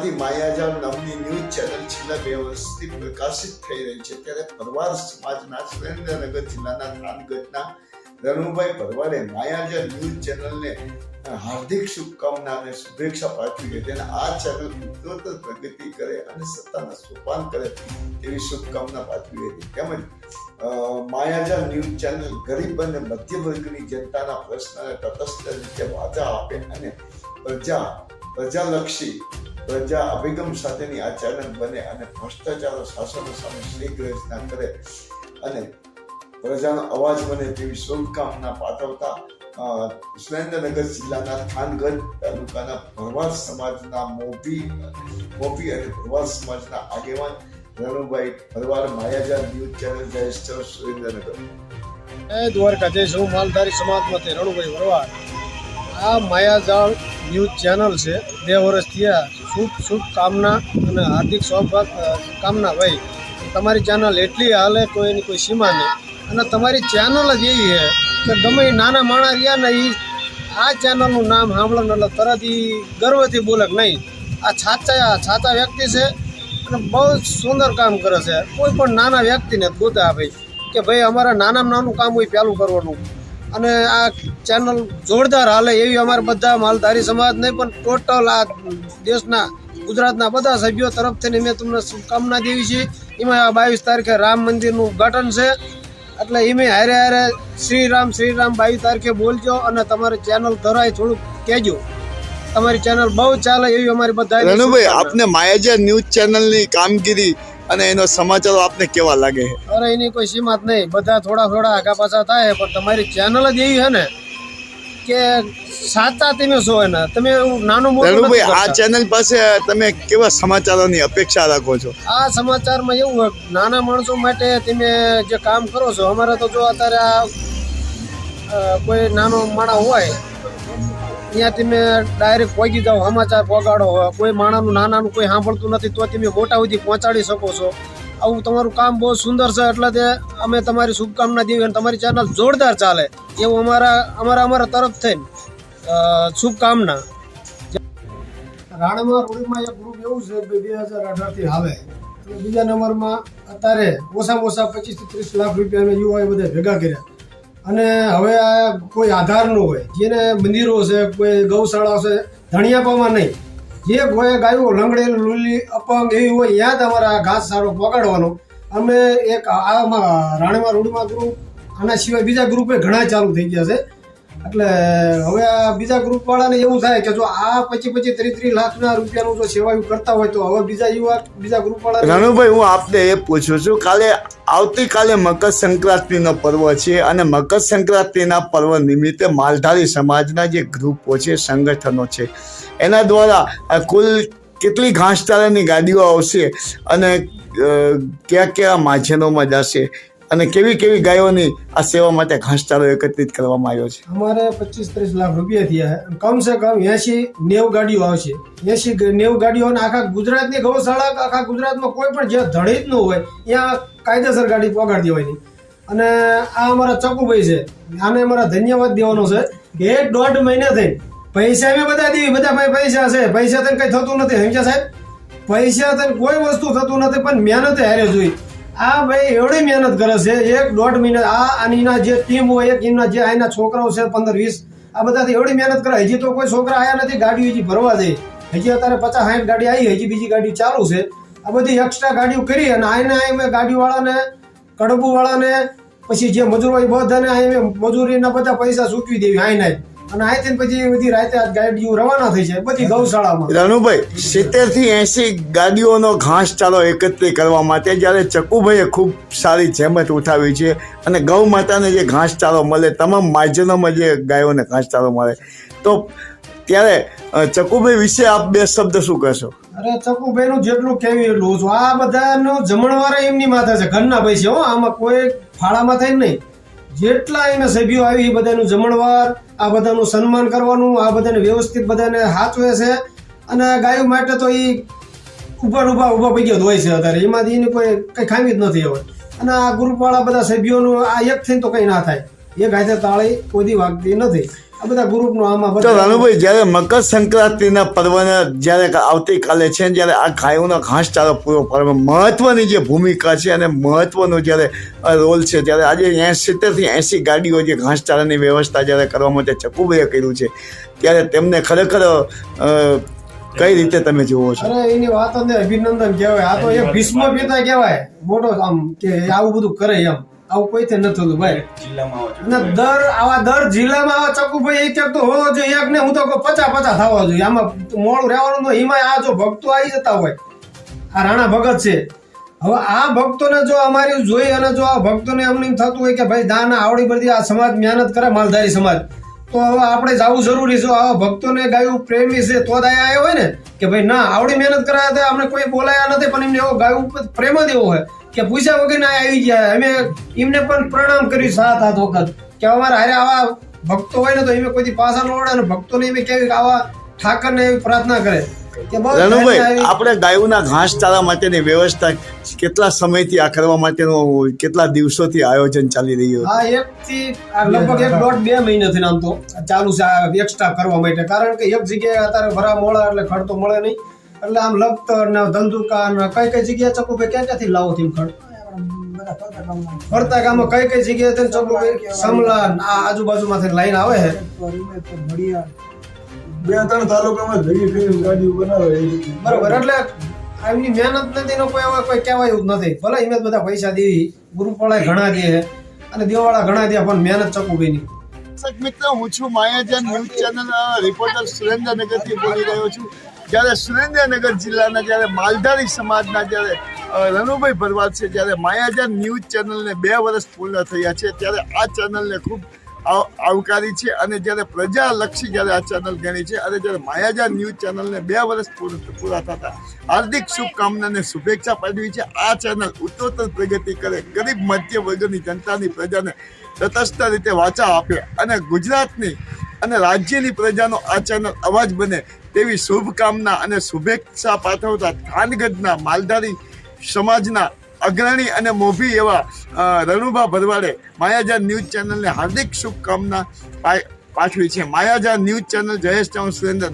માયાજાળ નામની news channel છેલ્લા બે વર્ષથી પ્રકાશિત થઈ રહી છે. ત્યારે પરવાર સમાજના સુરેન્દ્રનગર જિલ્લાના થાનગઢના રણુભાઈ પરવારે માયાજાળ ન્યૂઝ ચેનલને હાર્દિક શુભકામના અને શુભેચ્છા પાઠવી છે. અને આ ચેનલ ઉત્તરોત્તર પ્રગતિ કરે અને સત્તાના સોપાન કરે તેવી શુભકામના પાઠવી હતી. તેમજ માયાજાળ ન્યૂઝ ચેનલ ગરીબ અને મધ્ય વર્ગની જનતાના પ્રશ્નને તટસ્થ રીતે વાચા આપે અને પ્રજા, પ્રજાલક્ષી પ્રજા અભિગમ સાથેની આ બને અને ભ્રષ્ટાચાર શાસનો સામે શ્રી ગર્જના કરે અને પ્રજાનો અવાજ બને તેવી શુભકામના પાઠવતા સુરેન્દ્રનગર જિલ્લાના થાનગઢ તાલુકાના ભરવાડ સમાજના મોભી મોભી અને ભરવાડ સમાજના આગેવાન રણુભાઈ ભરવાડ માયાજાર ન્યૂઝ ચેનલ જયેશ સુરેન્દ્રનગર. એ જય હું માલધારી સમાજમાંથી રણુભાઈ વરવાડ આ માયાજાળ ન્યૂઝ ચેનલ છે. બે વર્ષ થયા. શુભ કામના અને હાર્દિક સ્વાગત કામના ભાઈ. તમારી ચેનલ એટલી હાલે કોઈ એની કોઈ સીમા નહીં. અને તમારી ચેનલ જ એવી છે કે ગમે નાના માણસ રહ્યા ને એ આ ચેનલનું નામ સાંભળે એટલે તરત એ ગર્વથી બોલે નહીં, આ છાચા છાચા વ્યક્તિ છે અને બહુ સુંદર કામ કરે છે. કોઈ પણ નાના વ્યક્તિને ગોતા આપે કે ભાઈ અમારા નાનામાં નાનું કામ હોય પહેલું કરવાનું. અને આ ચેનલ જોરદાર હાલે એવી અમારે બધા માલધારી સમાજ નહીં પણ ટોટલ આ દેશના ગુજરાતના બધા સભ્યો તરફથી મેં તમને શુભકામના દેવી છે. એમાં આ બાવીસ તારીખે રામ મંદિરનું ઉદ્ઘાટન છે. એટલે એમે હારે હારે શ્રી રામ શ્રી રામ બાવીસ તારીખે બોલજો અને તમારી ચેનલ ધરાય થોડુંક કહેજો. તમારી ચેનલ બહુ ચાલે એવી અમારી બધા રણુભાઈ આપને માયાજા ન્યૂઝ ચેનલની કામગીરી અને એનો સમાચારો આપને કેવા લાગે? છે અરે એની કોઈ સીમા જ નહીં. બધા થોડા થોડા આગા પાછા થાય પણ તમારી ચેનલ જ એવી છે ને કે સાચા તમે છો એના. તમે નાનું મોટું ભાઈ આ ચેનલ પાસે તમે કેવા સમાચારોની અપેક્ષા રાખો છો? આ સમાચારમાં એવું હોય નાના માણસો માટે તમે જે કામ કરો છો અમારે તો જો અત્યારે આ કોઈ નાનો માણસ હોય ત્યાં તમે ડાયરેક્ટ પહોંચી જાઓ, સમાચાર પહોંચાડો કોઈ માણાનું નાનાનું કોઈ સાંભળતું નથી, તો તમે મોટા સુધી પહોંચાડી શકો છો. આવું તમારું કામ બહુ સુંદર છે, એટલે તે અમે તમારી શુભકામના દેવી અને તમારી ચેનલ જોરદાર ચાલે. એવું અમારા અમારા અમારા તરફ થઈને શુભકામના. રાણામાં રૂડીમાં એક ગ્રુપ એવું છે કે બે હજાર અઢારથી હાલે બીજા નંબરમાં અત્યારે ઓછામાં ઓછા પચીસથી ત્રીસ લાખ રૂપિયાના યુવાએ બધા ભેગા કર્યા. અને હવે આ કોઈ આધાર ન હોય, જેને મંદિરો છે, કોઈ ગૌશાળા છે, ધણિયાપામાં નહીં. જે કોઈ ગાયો, લંગડેલ, લૂલી, અપંગ એવી હોય, ત્યાં તમારે આ ઘાસ સારો પકડવાનો અમે એક આમાં રાણીમાં રોડમાં ગ્રુપ આના સિવાય બીજા ગ્રુપે ઘણા ચાલુ થઈ ગયા છે. એટલે હવે આ બીજા ગ્રુપ વાળાને એવું થાય કે જો આ પછી પછી ત્રીસ ત્રીસ લાખના રૂપિયાનું જો સેવાયું કરતા હોય તો હવે બીજા યુવા, બીજા ગ્રુપ વાળા રણુભાઈ હું આપને એ પૂછું છું, કાલે આવતીકાલે મકર સંક્રાંતિનો પર્વ છે અને મકર સંક્રાંતિના પર્વ નિમિત્તે માલધારી સમાજના જે ગ્રુપો છે, સંગઠનો છે, એના દ્વારા કુલ કેટલી ઘાસચારાની ગાડીઓ આવશે અને કયા કયા માધ્યમોમાં જશે અને કેવી કેવી ગાયોની આ સેવા માટે ઘાસચારો એકત્રિત કરવામાં આવ્યો છે? અમારે પચીસ ત્રીસ લાખ રૂપિયા થયા છે. કમ એસી નેવ ગાડીઓ આવશે. એસી નેવ ગાડીઓ આખા ગુજરાતની ગૌશાળા આખા ગુજરાતમાં કોઈ પણ જે જ ન હોય, ત્યાં કાયદેસર ગાડી પગાડતી હોય અને આ અમારા ચકુભાઈ છે. આને અમારા ધન્યવાદ દેવાનો છે કે એક દોઢ મહિને થઈ પૈસા અમે બધા દેવી, બધા ભાઈ પૈસા છે. પૈસા તને કઈ થતું નથી, સમજ્યા સાહેબ? પૈસા તને કોઈ વસ્તુ થતું નથી, પણ મહેનતે હારે જોઈ. આ ભાઈ, એવડી મહેનત કરે છે. એક દોઢ મહિના આ આનીના જે ટીમ હોય, એક એમના જે આના છોકરાઓ છે, પંદર વીસ, આ બધાથી એવડી મહેનત કરે. હજી તો કોઈ છોકરા આયા નથી, ગાડીઓ હજી ભરવા દે. હજી અત્યારે પચાસ સાઠ ગાડી આવી, હજી બીજી ગાડી ચાલુ છે. આ બધી એક્સ્ટ્રા ગાડીઓ કરી અને આને મેં ગાડીવાળાને, કડબુવાળાને, પછી જે મજૂરો હોય બધાને મેં મજૂરીના બધા પૈસા ચૂકવી દેવી આઈને. અને અહીંથી પછી બધી રાતે ગાડીઓ રવાના થઈ છે બધી ગૌશાળામાં. રણુભાઈ સિત્તેરથી એસી ગાડીઓનો ઘાસચારો એકત્રિત કરવા માટે જ્યારે ચકુભાઈએ ખૂબ સારી જહેમત ઉઠાવી છે અને ગૌ માતાને જે ઘાસચારો મળે તમામ માર્જનોમાં જે ગાયોને ઘાસચારો મળે તો ત્યારે ચકુભાઈ વિશે આપ બે શબ્દ શું કહેશો? અરે ચકુભાઈ નું જેટલું કેવી એટલું આ બધાનો જમણવાર એમની માથે છે ઘરના પૈસે હો આમાં કોઈ ફાળામાં થાય નહીં. જેટલા એના સભ્યો આવી એ બધાનું જમણવાર, આ બધાનું સન્માન કરવાનું, આ બધાને વ્યવસ્થિત બધાને હાચવે છે. અને ગાયો માટે તો એ ઉપર ઊભા ઊભા પૈકી હોય છે અત્યારે. એમાંથી એની કોઈ કંઈ ખામી જ નથી હવે. અને આ ગ્રુપવાળા બધા સભ્યોનું આ એક થઈને તો કંઈ ના થાય. એક હાથે તાળી કોઈ વાગતી નથી. બધા ગ્રુપનું આમાં તો રાનુભાઈ જ્યારે મકર સંક્રાંતિના પર્વને જ્યારે આવતીકાલે છે ને જ્યારે આ ગાયોનો ઘાસચારો પૂરો પાડવામાં મહત્વની જે ભૂમિકા છે અને મહત્વનો જ્યારે રોલ છે ત્યારે આજે સિત્તેરથી એંસી ગાડીઓ જે ઘાસચારાની વ્યવસ્થા જ્યારે કરવા માટે ચકુભાઈએ કર્યું છે ત્યારે તેમને ખરેખર કઈ રીતે તમે જુઓ છો? અરે એની વાત અંદર અભિનંદન કહેવાય. આ તો એ ભીષ્મ પિતા કહેવાય. મોટો આમ કે આવું બધું કરે એમ. આવું કોઈથી ન થતું ભાઈ. અને દર આવા દર જિલ્લામાં આવા ચકુભાઈ એક એક તો હોવો જોઈએ. એક ને હું તો પચાસ પચાસ થવા જોઈએ. આમાં મોડું રહેવાનું તો એમાં આ જો ભક્તો આવી જતા હોય. આ રાણા ભગત છે. હવે આ ભક્તોને જો અમારી જોઈ અને જો આ ભક્તોને એમને એમ થતું હોય કે ભાઈ દાન આવડી બધી આ સમાજ મહેનત કરે માલધારી સમાજ. તો હવે આપણે જવું જરૂરી છે. આવા ભક્તોને ગાયું પ્રેમી છે તો જ આવ્યો હોય ને. કે ભાઈ, ના, આવડી મહેનત કરાયા હતા, અમને કોઈ બોલાયા નથી, પણ એમને એવો ગાય ઉપર પ્રેમ જ એવો હોય કે પૂછ્યા વગર ના આવી ગયા. અમે એમને પણ પ્રણામ કર્યું સાત આત વખત કે અમારા હારે આવા ભક્તો હોય ને તો એમને કોઈથી પાછા ન ઓળે અને ભક્તોને એમ કેવી આવા ઠાકરને એવી પ્રાર્થના કરે. આવી- આપણે ગાયોના ઘાસચારા માટેની વ્યવસ્થા કેટલા સમયથી આ કરવા માટેનું કેટલા દિવસોથી આયોજન ચાલી રહ્યું હા એક થી લગભગ એક દોઢ બે મહિનાથી આમ તો ચાલુ છે એક્સ્ટ્રા કરવા માટે. કારણ કે એક જગ્યાએ અત્યારે ભરા મોળા એટલે ખડ તો મળે નહીં. એટલે આમ લખતર ને ધંધુકા ને કઈ કઈ જગ્યાએ ચકુભાઈ ક્યાં ક્યાંથી લાવો થયું ખડ? ફરતા ગામમાં કઈ કઈ જગ્યાએ સમલા આ આજુબાજુમાંથી લાઈન આવે છે. બે ત્રણ તાલુકામાં ભેગી કરીને ગાડીઓ બનાવે બરાબર એટલે એમની મહેનત નથી એનો કોઈ એવા કોઈ કહેવાય એવું જ નથી. ભલે એમ જ બધા પૈસા દેવી ગુરુપાળાએ ઘણા દે અને દેવાળા ઘણા દે પણ મહેનત ચકુભાઈની દર્શક મિત્રો હું છું માયાજાન ન્યૂઝ ચેનલ રિપોર્ટર સુરેન્દ્રનગરથી બોલી રહ્યો છું. જ્યારે સુરેન્દ્રનગર જિલ્લાના જ્યારે માલધારી સમાજના જ્યારે રનુભાઈ ભરવાડ છે જ્યારે માયાજાન ન્યૂઝ ચેનલને બે વર્ષ પૂર્ણ થયા છે. ત્યારે આ ચેનલને ખૂબ આવકારી છે અને જ્યારે પ્રજાલક્ષી જ્યારે આ ચેનલ ગણી છે અને જ્યારે માયાજાન ન્યૂઝ ચેનલને બે વર્ષ પૂરા થતા હાર્દિક શુભકામનાને શુભેચ્છા પાઠવી છે. આ ચેનલ ઉત્તરોત્તર પ્રગતિ કરે, ગરીબ, મધ્ય વર્ગની જનતાની પ્રજાને તટસ્થ રીતે વાચા આપે અને ગુજરાતની અને રાજ્યની પ્રજાનો આ ચેનલ અવાજ બને તેવી શુભકામના અને શુભેચ્છા પાઠવતા થાનગઢના માલધારી સમાજના અગ્રણી અને મોભી એવા રણુભા ભરવાડે માયાજાન ન્યૂઝ ચેનલને હાર્દિક શુભકામના પાઠવી છે. Mayajan news channel Jayesh town Surendra